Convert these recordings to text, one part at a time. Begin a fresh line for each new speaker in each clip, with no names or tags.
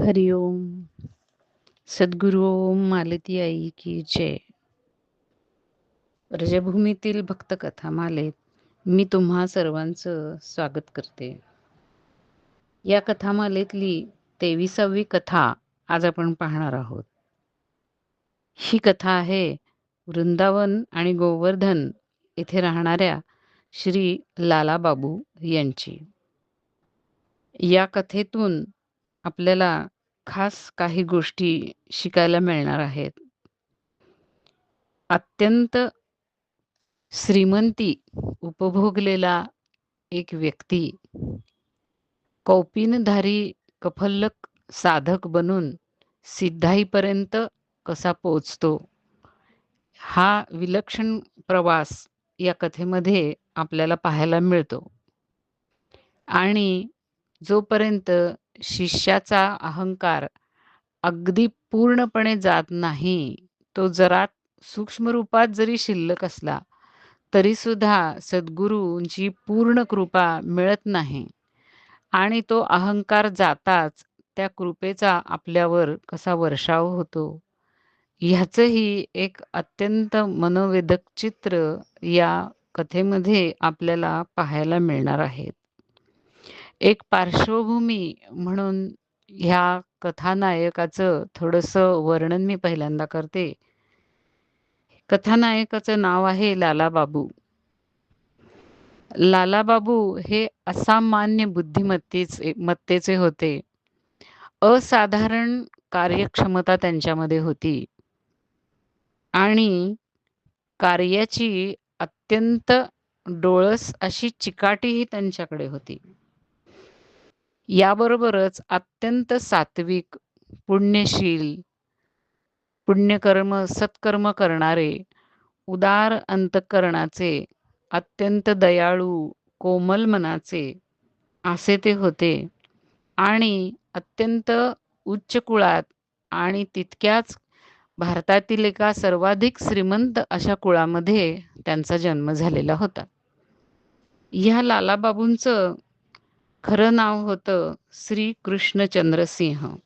हरिओम सद्गुरु ओम मालती आई की जय. रजभूमीतील भक्तकथा मालेत. मी तुम्हा सर्वांचं स्वागत करते. या कथामालेतली तेविसावी कथा आज आपण पाहणार आहोत. ही कथा आहे वृंदावन आणि गोवर्धन येथे राहणाऱ्या श्री लालाबाबू यांची. या कथेतून आपल्याला खास काही गोष्टी शिकायला मिळणार आहेत. अत्यंत श्रीमंती उपभोगलेला एक व्यक्ती कौपिनधारी कफल्लक साधक बनून सिद्धाईपर्यंत कसा पोचतो हा विलक्षण प्रवास या कथेमध्ये आपल्याला पाहायला मिळतो. आणि जोपर्यंत शिष्याचा अहंकार अगदी पूर्णपणे जात नाही तो जरा सूक्ष्म रूपात जरी शिल्लक असला तरी सुद्धा सद्गुरूंची पूर्ण कृपा मिळत नाही. आणि तो अहंकार जाताच त्या कृपेचा आपल्यावर कसा वर्षाव होतो? ह्याचंही एक अत्यंत मनोवेदक चित्र या कथेमध्ये आपल्याला पाहायला मिळणार आहेत. एक पार्श्वभूमी म्हणून ह्या कथानायकाचं थोडंसं वर्णन मी पहिल्यांदा करते. कथानायकाचं नाव आहे लालाबाबू. लालाबाबू हे असामान्य बुद्धिमत्तेचे मत्तेचे होते. असाधारण कार्यक्षमता त्यांच्यामध्ये होती. आणि कार्याची अत्यंत डोळस अशी चिकाटीही त्यांच्याकडे होती. याबरोबरच अत्यंत सात्विक पुण्यशील पुण्यकर्म सत्कर्म करणारे उदार अंतकरणाचे अत्यंत दयाळू कोमल मनाचे असे ते होते. आणि अत्यंत उच्च कुळात आणि तितक्याच भारतातील एका सर्वाधिक श्रीमंत अशा कुळामध्ये त्यांचा जन्म झालेला होता. ह्या लालाबाबूंचं खरं नाव होतं श्री कृष्णचंद्रसिंह.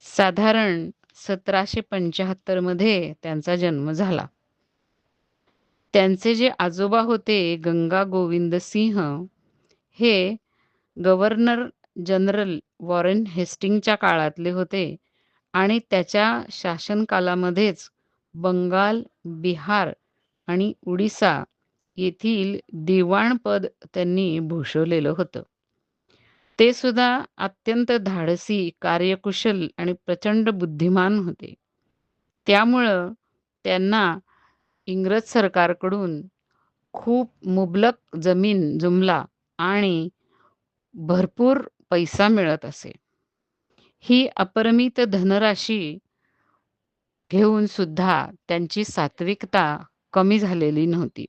साधारण सतराशे पंच्याहत्तरमध्ये त्यांचा जन्म झाला. त्यांचे जे आजोबा होते गंगा गोविंद सिंह हे गव्हर्नर जनरल वॉरेन हेस्टिंगच्या काळातले होते आणि त्याच्या शासनकालामध्येच बंगाल बिहार आणि उडिसा येथील दिवाणपद त्यांनी भूषवलेलं होतं. ते सुद्धा अत्यंत धाडसी कार्यकुशल आणि प्रचंड बुद्धिमान होते. त्यामुळं त्यांना इंग्रज सरकारकडून खूप मुबलक जमीन जुमला आणि भरपूर पैसा मिळत असे. ही अपरमित धनराशी घेऊन सुद्धा त्यांची सात्विकता कमी झालेली नव्हती.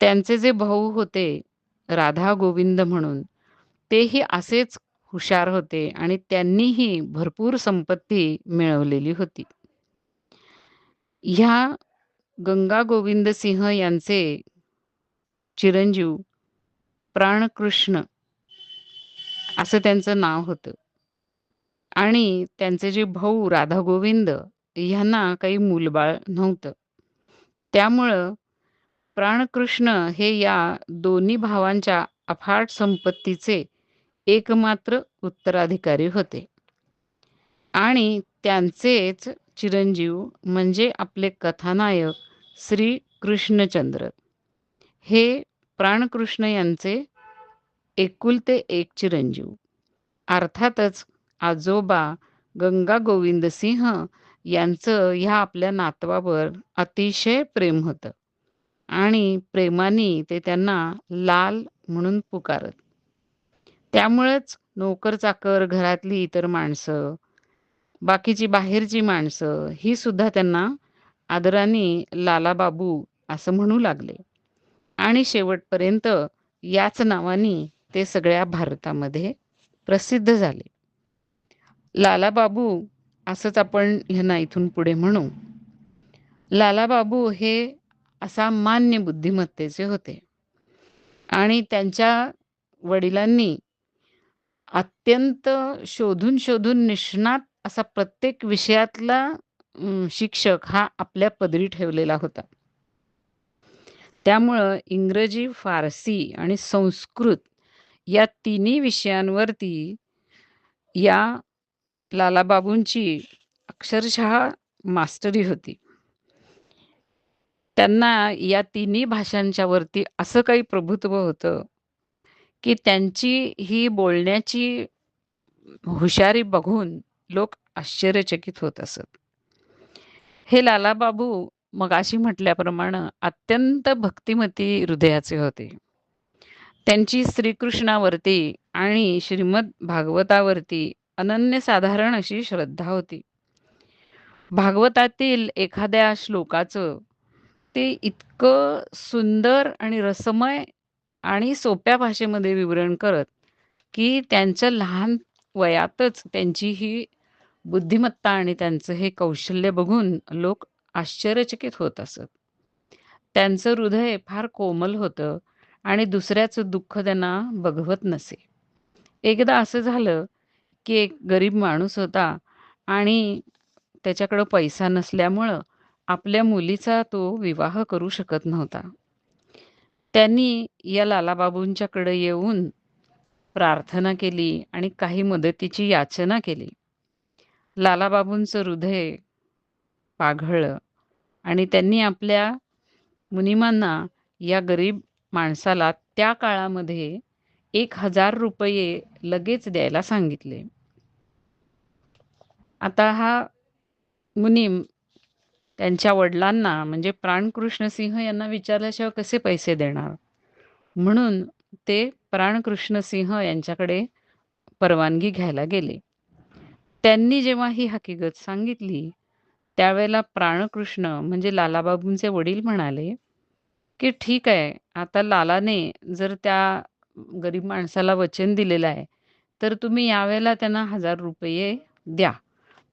त्यांचे जे भाऊ होते राधा गोविंद म्हणून तेही असेच हुशार होते आणि त्यांनीही भरपूर संपत्ती मिळवलेली होती. ह्या गंगा गोविंद सिंह यांचे चिरंजीव प्राणकृष्ण असं त्यांचं नाव होतं. आणि त्यांचे जे भाऊ राधा गोविंद ह्यांना काही मूलबाळ नव्हतं. त्यामुळं प्राणकृष्ण हे या दोन्ही भावांच्या अफाट संपत्तीचे एकमात्र उत्तराधिकारी होते. आणि त्यांचेच चिरंजीव म्हणजे आपले कथानायक श्री कृष्णचंद्र. हे प्राणकृष्ण यांचे एकुलते एक चिरंजीव. अर्थातच आजोबा गंगा गोविंद सिंह यांचं ह्या आपल्या नातवावर अतिशय प्रेम होतं. आणि प्रेमाने ते त्यांना लाल म्हणून पुकारत. त्यामुळेच नोकर चाकर घरातली इतर माणसं बाकीची बाहेरची माणसं ही सुद्धा त्यांना आदराने लालाबाबू असं म्हणू लागले. आणि शेवटपर्यंत याच नावाने ते सगळ्या भारतामध्ये प्रसिद्ध झाले. लालाबाबू असंच आपण ह्यांना इथून पुढे म्हणू. लालाबाबू हे असा मान्य बुद्धिमत्तेचे होते. आणि त्यांच्या वडिलांनी अत्यंत शोधून शोधून निष्णात असा प्रत्येक विषयातला शिक्षक हा आपल्या पदरी ठेवलेला होता. त्यामुळं इंग्रजी फारसी आणि संस्कृत या तिन्ही विषयांवरती या लालाबाबूंची अक्षरशः मास्टरी होती. त्यांना या तिन्ही भाषांच्या वरती असं काही प्रभुत्व होतं की त्यांची ही बोलण्याची हुशारी बघून लोक आश्चर्यचकित होत असत. हे लालाबाबू मगाशी म्हटल्याप्रमाणे अत्यंत भक्तिमती हृदयाचे होते. त्यांची श्रीकृष्णावरती आणि श्रीमद भागवतावरती अनन्यसाधारण अशी श्रद्धा होती. भागवतातील एखाद्या श्लोकाचं ते इतकं सुंदर आणि रसमय आणि सोप्या भाषेमध्ये विवरण करत की त्यांच्या लहान वयातच त्यांची ही बुद्धिमत्ता आणि त्यांचं हे कौशल्य बघून लोक आश्चर्यचकित होत असत. त्यांचं हृदय फार कोमल होतं आणि दुसऱ्याचं दुःख त्यांना बघवत नसे. एकदा असं झालं की एक गरीब माणूस होता आणि त्याच्याकडं पैसा नसल्यामुळं आपल्या मुलीचा तो विवाह करू शकत नव्हता. त्यांनी या लालाबाबूंच्याकडे येऊन प्रार्थना केली आणि काही मदतीची याचना केली. लालाबाबूंचं हृदय पाघळलं आणि त्यांनी आपल्या मुनिमांना या गरीब माणसाला त्या काळामध्ये एक हजार रुपये लगेच द्यायला सांगितले. आता हा मुनीम त्यांच्या वडिलांना म्हणजे प्राणकृष्ण सिंह यांना विचारल्याशिवाय कसे पैसे देणार? म्हणून ते प्राणकृष्ण सिंह यांच्याकडे परवानगी घ्यायला गेले. त्यांनी जेव्हा ही हकीकत सांगितली त्यावेळेला प्राणकृष्ण म्हणजे लालाबाबूंचे वडील म्हणाले की ठीक आहे आता लालाने जर त्या गरीब माणसाला वचन दिलेलं आहे तर तुम्ही यावेळेला त्यांना हजार रुपये द्या.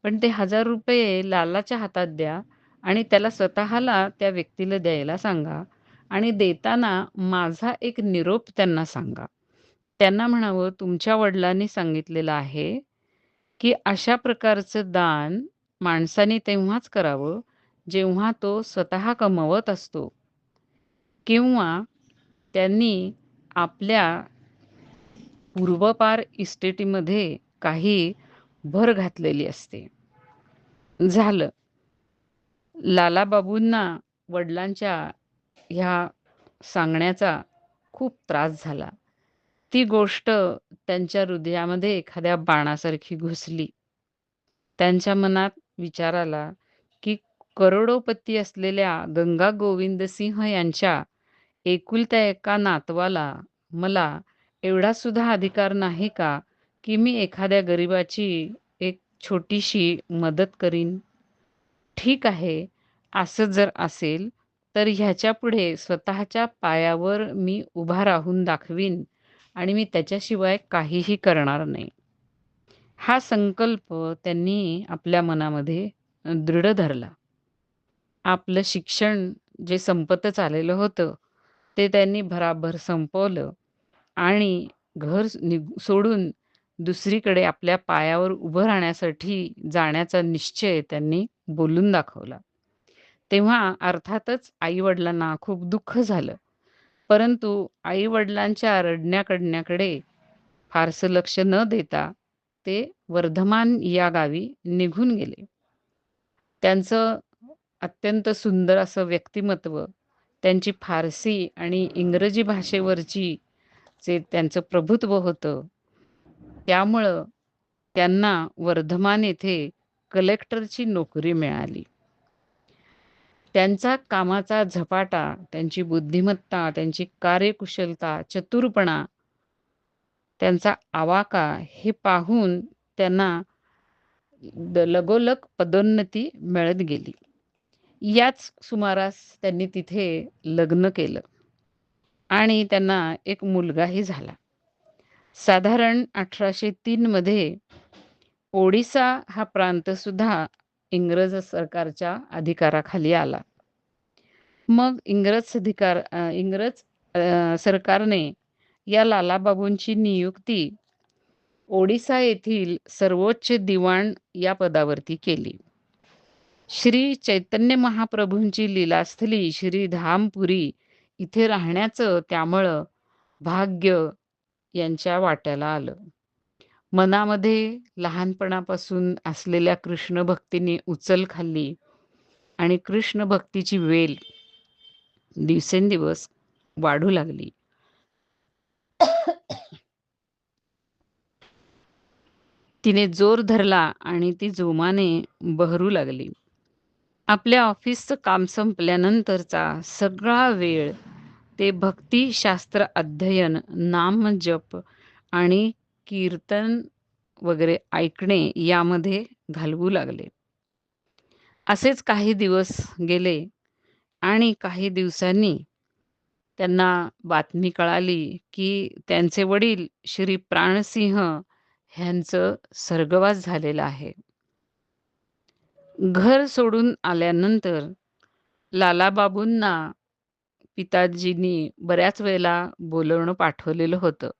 पण ते हजार रुपये लालाच्या हातात द्या आणि त्याला स्वतःला त्या व्यक्तीला द्यायला सांगा आणि देताना माझा एक निरोप त्यांना सांगा. त्यांना म्हणावं तुमच्या वडिलांनी सांगितलेलं आहे की अशा प्रकारचं दान माणसाने तेव्हाच करावं जेव्हा तो स्वतः कमवत असतो किंवा त्यांनी आपल्या पूर्वपार इस्टेटीमध्ये काही भर घातलेली असते. झालं. लालाबाबूंना वडिलांच्या ह्या सांगण्याचा खूप त्रास झाला. ती गोष्ट त्यांच्या हृदयामध्ये एखाद्या बाणासारखी घुसली. त्यांच्या मनात विचार आला की करोडोपती असलेल्या गंगा गोविंद सिंह यांच्या एकुलत्या एका नातवाला मला एवढा सुद्धा अधिकार नाही का की मी एखाद्या गरिबाची एक छोटीशी मदत करीन? ठीक आहे असं जर असेल तर ह्याच्या पुढे स्वतःच्या पायावर मी उभा राहून दाखवीन आणि मी त्याच्याशिवाय काहीही करणार नाही. हा संकल्प त्यांनी आपल्या मनामध्ये दृढ धरला. आपलं शिक्षण जे संपतच आलेलं होतं ते त्यांनी भराभर संपवलं आणि घर सोडून दुसरीकडे आपल्या पायावर उभं राहण्यासाठी जाण्याचा निश्चय त्यांनी बोलून दाखवला तेव्हा अर्थातच आई-वडिलांना खूप दुःख झालं. परंतु आई-वडिलांच्या रडण्याकडण्याकडे फारसं लक्ष न देता ते वर्धमान या गावी निघून गेले. त्यांचं अत्यंत सुंदर असं व्यक्तिमत्व, त्यांची फारसी आणि इंग्रजी भाषेवरची जे त्यांचं प्रभुत्व होतं, त्यामुळं त्यांना वर्धमान येथे कलेक्टरची नोकरी मिळाली. त्यांचा कामाचा झपाटा, त्यांची बुद्धिमत्ता, त्यांची कार्यकुशलता, चतुरपणा, त्यांचा आवाका हे पाहून त्यांना लगोलग पदोन्नती मिळत गेली. याच सुमारास त्यांनी तिथे लग्न केलं आणि त्यांना एक मुलगाही झाला. साधारण अठराशे तीन मध्ये ओडिसा हा प्रांत सुद्धा इंग्रज सरकारच्या अधिकाराखाली आला. मग इंग्रज अधिकार इंग्रज सरकारने या लालाबाबूंची नियुक्ती ओडिसा येथील सर्वोच्च दिवाण या पदावरती केली श्री चैतन्य महाप्रभूंची लीलास्थली श्री धामपुरी इथे राहण्याचं त्यामुळं भाग्य यांच्या वाट्याला आलं मनामध्ये लहानपणापासून असलेल्या कृष्ण भक्तीने उचल खाल्ली आणि कृष्ण भक्तीची वेल दिवसेंदिवस वाढू लागली. तिने जोर धरला आणि ती जोमाने बहरू लागली. आपल्या ऑफिसचं काम संपल्यानंतरचा सगळा वेळ ते भक्तीशास्त्र अध्ययन नाम जप आणि कीर्तन वगैरे ऐकणे यामध्ये घालवू लागले. असेच काही दिवस गेले आणि काही दिवसांनी त्यांना बातमी कळाली की त्यांचे वडील श्री प्राणसिंह ह्यांचं स्वर्गवास झालेलं आहे. घर सोडून आल्यानंतर लालाबाबूंना पिताजींनी बऱ्याच वेळेला बोलवणं पाठवलेलं होतं.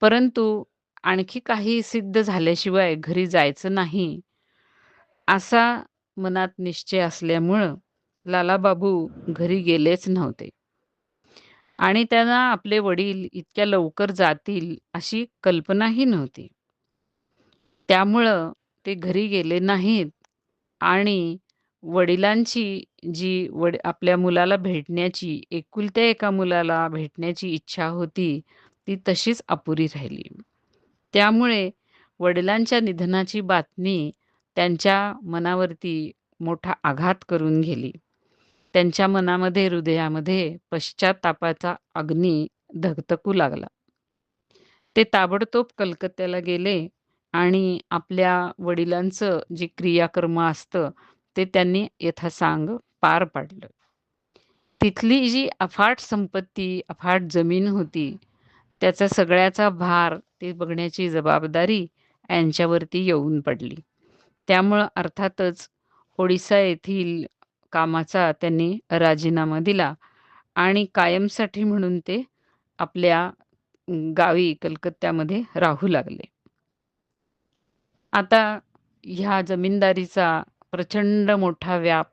परंतु आणखी काही सिद्ध झाल्याशिवाय घरी जायचं नाही. असा मनात निश्चय असल्यामुळं लालाबाबू घरी गेलेच नव्हते. आणि त्यांना आपले वडील इतक्या लवकर जातील अशी कल्पनाही नव्हती. त्यामुळं ते घरी गेले नाहीत आणि वडिलांची जी वड आपल्या मुलाला भेटण्याची एकुलत्या एका मुलाला भेटण्याची इच्छा होती ती तशीच अपुरी राहिली. त्यामुळे वडिलांच्या निधनाची बातमी त्यांच्या मनावरती मोठा आघात करून गेली. त्यांच्या मनामध्ये हृदयामध्ये पश्चातापाचा अग्नी धगधकू लागला. ते ताबडतोब कलकत्त्याला गेले आणि आपल्या वडिलांचं जे क्रियाकर्म असतं ते त्यांनी यथासांग पार पाडलं. तिथली जी अफाट संपत्ती अफाट जमीन होती त्याचा सगळ्याचा भार ते बघण्याची जबाबदारी यांच्यावरती येऊन पडली. त्यामुळं अर्थातच ओडिसा येथील कामाचा त्यांनी राजीनामा दिला आणि कायमसाठी म्हणून ते आपल्या गावी कलकत्त्यामध्ये राहू लागले. आता ह्या जमीनदारीचा प्रचंड मोठा व्याप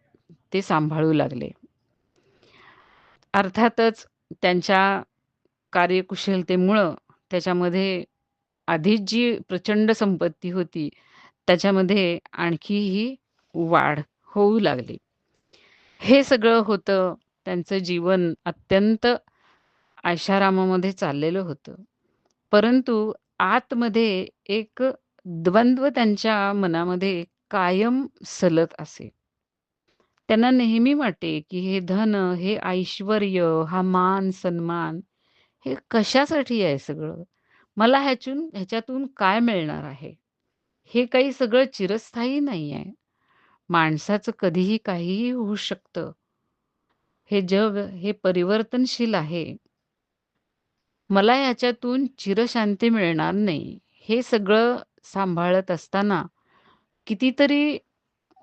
ते सांभाळू लागले. अर्थातच त्यांच्या कार्यकुशलतेमुळं त्याच्यामध्ये आधीच जी प्रचंड संपत्ती होती त्याच्यामध्ये आणखीही वाढ होऊ लागली. हे सगळं होतं त्यांचं जीवन अत्यंत आशारामामध्ये चाललेलं होतं. परंतु आतमध्ये एक द्वंद्व त्यांच्या मनामध्ये कायम सलत असे. त्यांना नेहमी वाटे की हे धन हे ऐश्वर हा मान सन्मान हे कशासाठी आहे सगळं? मला ह्यातून ह्याच्यातून काय मिळणार आहे? हे काही सगळं चिरस्थायी नाही आहे माणसाचं कधीही काहीही होऊ शकतं. हे जग हे परिवर्तनशील आहे. मला याच्यातून चिरशांती मिळणार नाही. हे सगळं सांभाळत असताना कितीतरी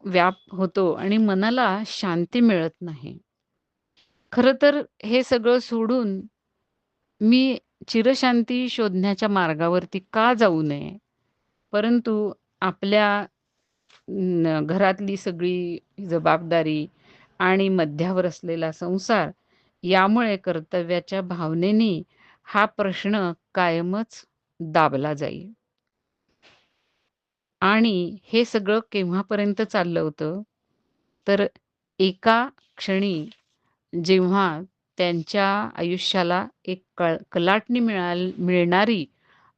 व्याप होतो आणि मनाला शांती मिळत नाही. खरं तर हे सगळं सोडून मी चिरशांती शोधण्याच्या मार्गावरती का जाऊ नये? परंतु आपल्या घरातली सगळी जबाबदारी आणि मध्यावर असलेला संसार यामुळे कर्तव्याच्या भावनेने हा प्रश्न कायमच दाबला जाईल. आणि हे सगळं केव्हापर्यंत चाललं होतं? तर एका क्षणी जेव्हा त्यांच्या आयुष्याला एक कळ कलाटणी मिळाल मिळणारी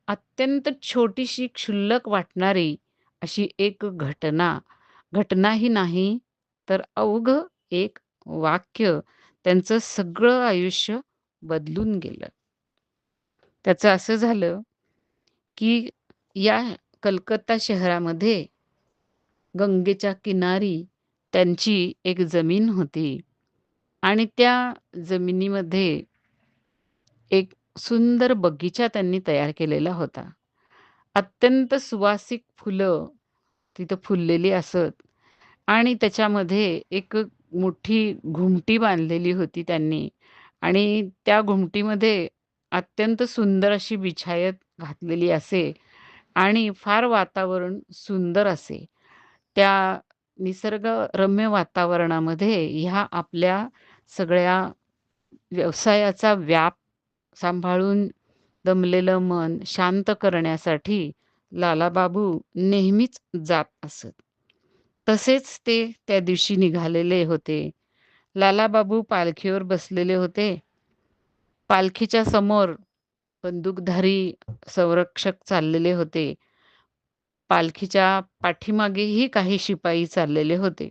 अत्यंत छोटीशी क्षुल्लक वाटणारी अशी एक घटना. घटनाही नाही तर अवघ एक वाक्य त्यांचं सगळं आयुष्य बदलून गेलं. त्याचं असं झालं की या कलकत्ता शहरामध्ये गंगेच्या किनारी त्यांची एक जमीन होती. आणि त्या जमिनीमध्ये एक सुंदर बगीचा त्यांनी तयार केलेला होता अत्यंत सुवासिक फुलं तिथं फुललेली असत आणि त्याच्यामध्ये एक मोठी घुमटी बांधलेली होती त्यांनी आणि त्या घुमटीमध्ये अत्यंत सुंदर अशी बिछायत घातलेली असे आणि फार वातावरण सुंदर असे. त्या निसर्गरम्य वातावरणामध्ये ह्या आपल्या सगळ्या व्यवसायाचा व्याप सांभाळून दमलेलं मन शांत करण्यासाठी लालाबाबू नेहमीच जात असत. तसेच ते त्या दिवशी निघालेले होते. लालाबाबू पालखीवर बसलेले होते. पालखीच्या समोर बंदूकधारी संरक्षक चाललेले होते. पालखीच्या पाठीमागेही काही शिपाई चाललेले होते.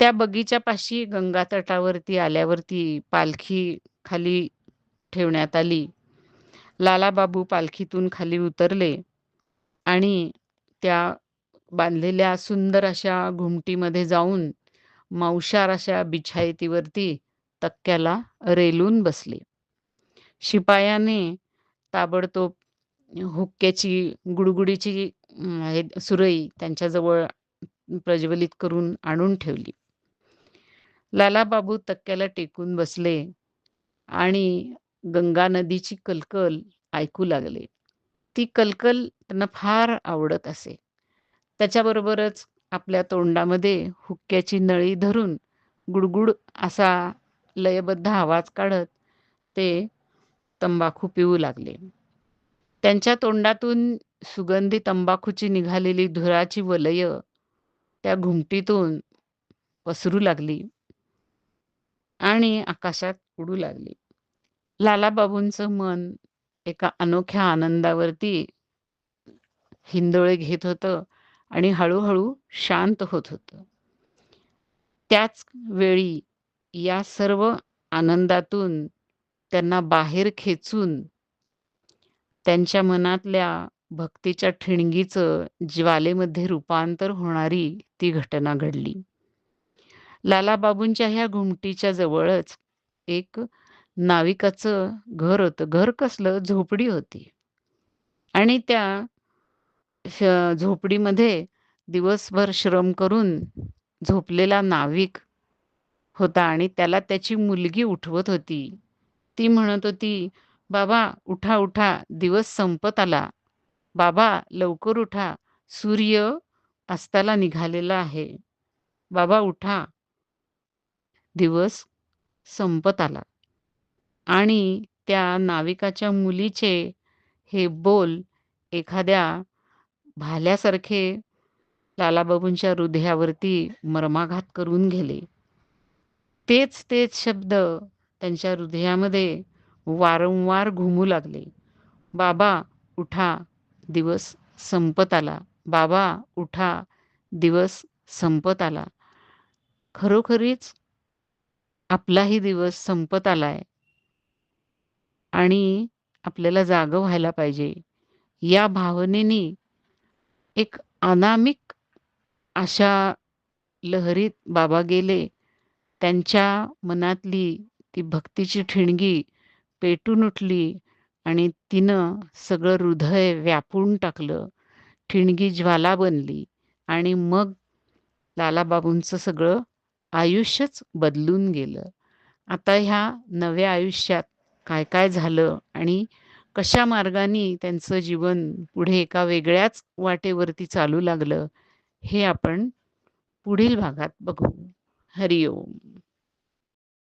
त्या बगीच्यापाशी गंगा तटावरती आल्यावरती पालखी खाली ठेवण्यात आली. लालाबाबू पालखीतून खाली उतरले आणि त्या बांधलेल्या सुंदर अशा घुमटीमध्ये जाऊन मावशार अशा बिछायतीवरती तक्क्याला रेलून बसले. शिपायाने ताबडतोब हुक्क्याची गुडगुडीची सुरई त्यांच्याजवळ प्रज्वलित करून आणून ठेवली. लालाबाबू तक्क्याला टेकून बसले आणि गंगा नदीची कलकल ऐकू लागले. ती कलकल त्यांना फार आवडत असे. त्याच्याबरोबरच आपल्या तोंडामध्ये हुक्क्याची नळी धरून गुडगुड असा लयबद्ध आवाज काढत ते तंबाखू पिऊ लागले. त्यांच्या तोंडातून सुगंधी तंबाखूची निघालेली धुराची वलय त्या घुमटीतून पसरू लागली आणि आकाशात उडू लागली. लालाबाबूंचं मन एका अनोख्या आनंदावरती हिंदोळे घेत होतं आणि हळूहळू शांत होत होतं. त्याच वेळी या सर्व आनंदातून त्यांना बाहेर खेचून त्यांच्या मनातल्या भक्तीच्या ठिणगीचं ज्वालेमध्ये रूपांतर होणारी ती घटना घडली. लालाबाबूंच्या ह्या घुमटीच्या जवळच एक नाविकाचं घर होतं. घर कसलं? झोपडी होती. आणि त्या झोपडीमध्ये दिवसभर श्रम करून झोपलेला नाविक होता आणि त्याला त्याची मुलगी उठवत होती. ती म्हणत होती, "बाबा उठा, उठा. दिवस संपत आला. बाबा लवकर उठा. सूर्य अस्ताला निघालेला आहे. बाबा उठा. दिवस संपत आला." आणि त्या नाविकाच्या मुलीचे हे बोल एखाद्या भाल्यासारखे लालाबाबूंच्या हृदयावरती मर्माघात करून गेले. तेच तेच शब्द त्यांच्या हृदयामध्ये वारंवार घुमू लागले. "बाबा उठा. दिवस संपत आला. बाबा उठा. दिवस संपत आला." खरोखरीच आपलाही दिवस संपत आलाय आणि आपल्याला जागं व्हायला पाहिजे. या भावनेनी एक अनामिक अशा लहरीत बाबा गेले. त्यांच्या मनातली ती भक्तीची ठिणगी पेटून उठली आणि तिनं सगळं हृदय व्यापून टाकलं. ठिणगी ज्वाला बनली आणि मग लालाबाबूंचं सगळं आयुष्यच बदलून गेलं. आता ह्या नव्या आयुष्यात काय काय झालं आणि कशा मार्गाने त्यांचं जीवन पुढे एका वेगळ्याच वाटेवरती चालू लागलं, हे आपण पुढील भागात बघू. हरिओम.